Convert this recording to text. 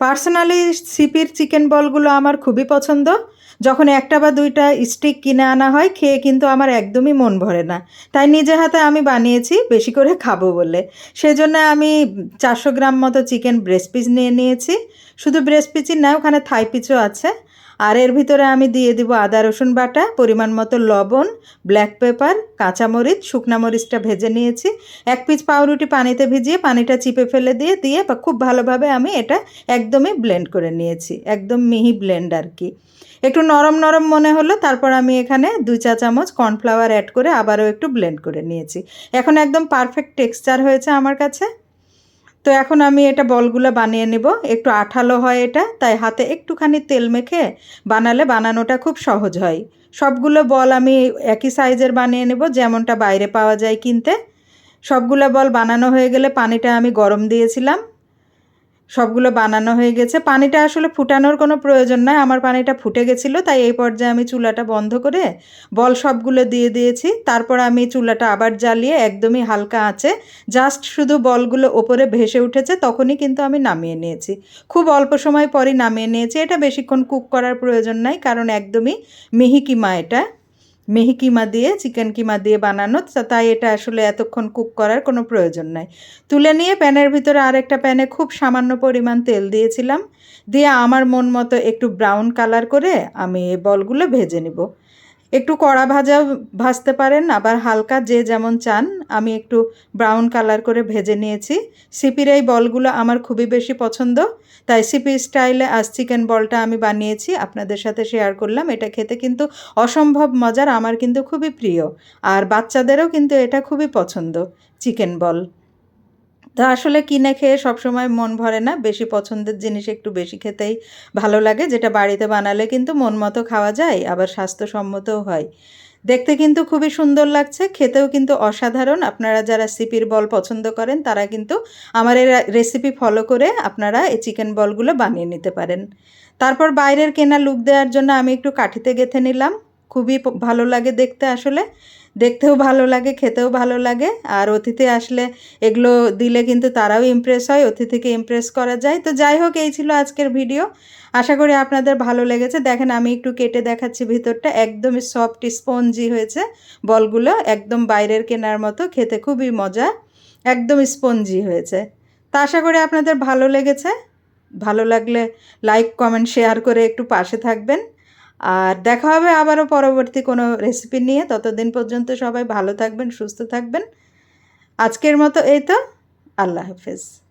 Personally সিপির chicken বলগুলো আমার খুবই পছন্দ। যখন একটা বা দুইটা স্টিক কিনে আনা হয়, খেয়ে কিন্তু আমার একদমই মন ভরে না। তাই নিজে হাতে আমি বানিয়েছি, বেশি করে খাব বলে। সেজন্য আমি চারশো গ্রাম মতো চিকেন ব্রেস্ট পিস নিয়ে নিয়েছি। শুধু ব্রেস্ট পিচই না, ওখানে থাই পিচও আছে। আর এর ভিতরে আমি দিয়ে দিব আদা, রসুন বাটা, পরিমাণ মতো লবণ ব্ল্যাক পেপার কাঁচামরিচ, শুকনা মরিচটা ভেজে নিয়েছি। এক পিস পাউরুটি পানিতে ভিজিয়ে পানিটা চিপে ফেলে দিয়ে দিয়ে বা খুব ভালোভাবে আমি এটা একদমই ব্লেন্ড করে নিয়েছি, একদম মিহি ব্লেন্ড আর কি। একটু নরম নরম মনে হলো, তারপর আমি এখানে দুই চা চামচ কর্নফ্লাওয়ার অ্যাড করে আবারও একটু ব্লেন্ড করে নিয়েছি। এখন একদম পারফেক্ট টেক্সচার হয়েছে আমার কাছে। তো এখন আমি এটা বলগুলো বানিয়ে নেব। একটু আঠালো হয় এটা, তাই হাতে একটুখানি তেল মেখে বানালে বানানোটা খুব সহজ হয়। সবগুলো বল আমি একই সাইজের বানিয়ে নেব, যেমনটা বাইরে পাওয়া যায় কিনতে। সবগুলো বল বানানো হয়ে গেলে পানিটা আমি গরম দিয়েছিলাম। সবগুলো বানানো হয়ে গেছে। পানিটা আসলে ফুটানোর কোনো প্রয়োজন নাই। আমার পানিটা ফুটে গেছিল, তাই এই পর্যায়ে আমি চুলাটা বন্ধ করে বল সবগুলো দিয়ে দিয়েছি। তারপর আমি চুলাটা আবার জ্বালিয়ে একদমই হালকা আছে জাস্ট শুধু বলগুলো ওপরে ভেসে উঠেছে, তখনই কিন্তু আমি নামিয়ে নিয়েছি। খুব অল্প সময় পরই নামিয়ে নিয়েছি। এটা বেশিক্ষণ কুক করার প্রয়োজন নাই, কারণ একদমই মিহি কিমা এটা। মিহি কিমা দিয়ে, চিকেন কিমা দিয়ে বানানো তাই এটা আসলে এতক্ষণ কুক করার কোনো প্রয়োজন নাই। তুলে নিয়ে প্যানের ভিতরে আর একটা প্যানে খুব সামান্য পরিমাণ তেল দিয়েছিলাম। দিয়ে আমার মন মতো একটু ব্রাউন কালার করে আমি এই বলগুলো ভেজে নিব। একটু কড়া ভাজাও ভাজতে পারেন, আবার হালকা যে যেমন চান। আমি একটু ব্রাউন কালার করে ভেজে নিয়েছি। সিপির এই বলগুলো আমার খুবই বেশি পছন্দ, তাই সিপি স্টাইলে আজ চিকেন বলটা আমি বানিয়েছি, আপনাদের সাথে শেয়ার করলাম। এটা খেতে কিন্তু অসম্ভব মজার, আমার কিন্তু খুবই প্রিয়। আর বাচ্চাদেরও কিন্তু এটা খুবই পছন্দ চিকেন বল। তা আসলে কিনে খেয়ে সবসময় মন ভরে না। বেশি পছন্দের জিনিস একটু বেশি খেতেই ভালো লাগে, যেটা বাড়িতে বানালে কিন্তু মন মতো খাওয়া যায়, আবার স্বাস্থ্যসম্মতও হয়। দেখতে কিন্তু খুবই সুন্দর লাগছে, খেতেও কিন্তু অসাধারণ। আপনারা যারা সিপির বল পছন্দ করেন, তারা কিন্তু আমার এই রেসিপি ফলো করে আপনারা এই চিকেন বলগুলো বানিয়ে নিতে পারেন। তারপর বাইরের কেনা লুক দেওয়ার জন্য আমি একটু কাঠিতে গেঁথে নিলাম। খুবই ভালো লাগে দেখতে আসলে। দেখতেও ভালো লাগে, খেতেও ভালো লাগে। আর অতিথি আসলে এগুলো দিলে কিন্তু তারাও ইমপ্রেস হয়, অতিথিকে ইমপ্রেস করা যায়। তো যাই হোক, এই ছিল আজকের ভিডিও আশা করি আপনাদের ভালো লেগেছে। দেখেন, আমি একটু কেটে দেখাচ্ছি ভিতরটা। একদমই সফট স্পঞ্জি হয়েছে বলগুলো। একদম বাইরের কেনার মতো। খেতে খুবই মজা। একদম স্পঞ্জি হয়েছে। তা আশা করি আপনাদের ভালো লেগেছে। ভালো লাগলে লাইক কমেন্ট শেয়ার করে একটু পাশে থাকবেন। আর দেখা হবে আবারও পরবর্তী কোনো রেসিপি নিয়ে। ততদিন পর্যন্ত সবাই ভালো থাকবেন, সুস্থ থাকবেন। আজকের মতো এই তো। আল্লাহ হাফেজ।